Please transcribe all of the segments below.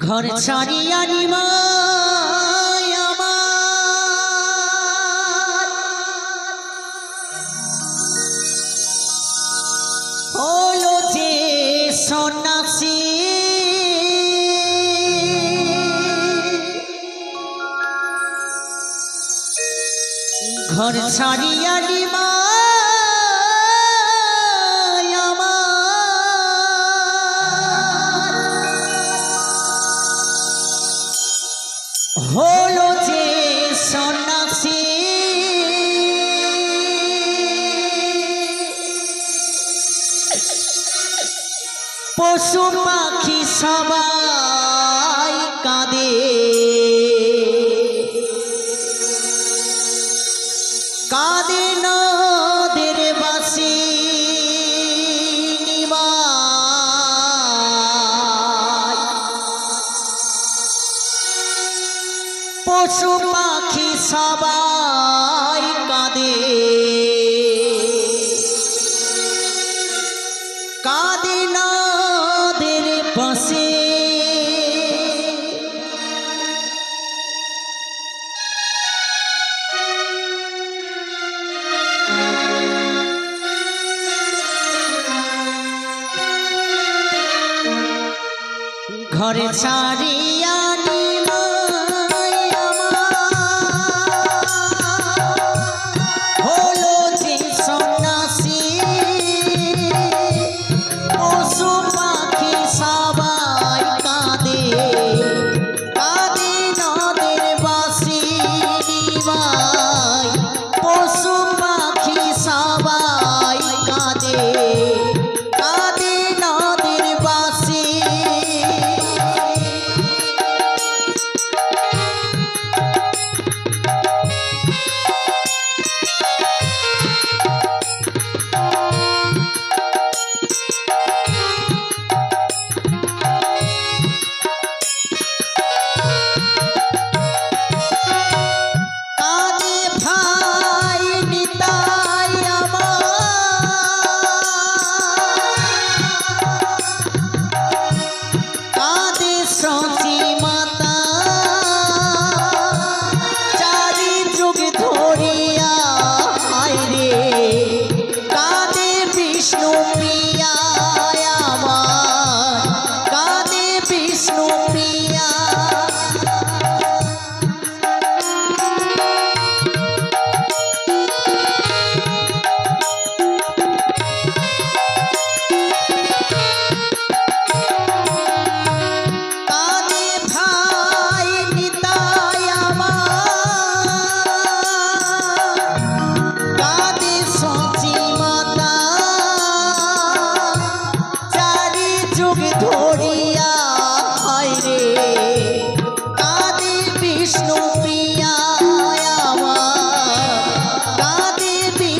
ঘর ছাড়িয়া নিমা ঘর ছাড়িয়া দিবা হল যে সন্ন্যাসী। পশু পাখি সবা পশু পাখি সবাই কাঁদে। কাঁদে নদের পাশে। ঘরে সারি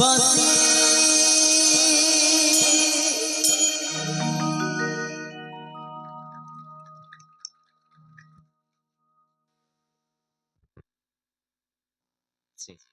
নদীর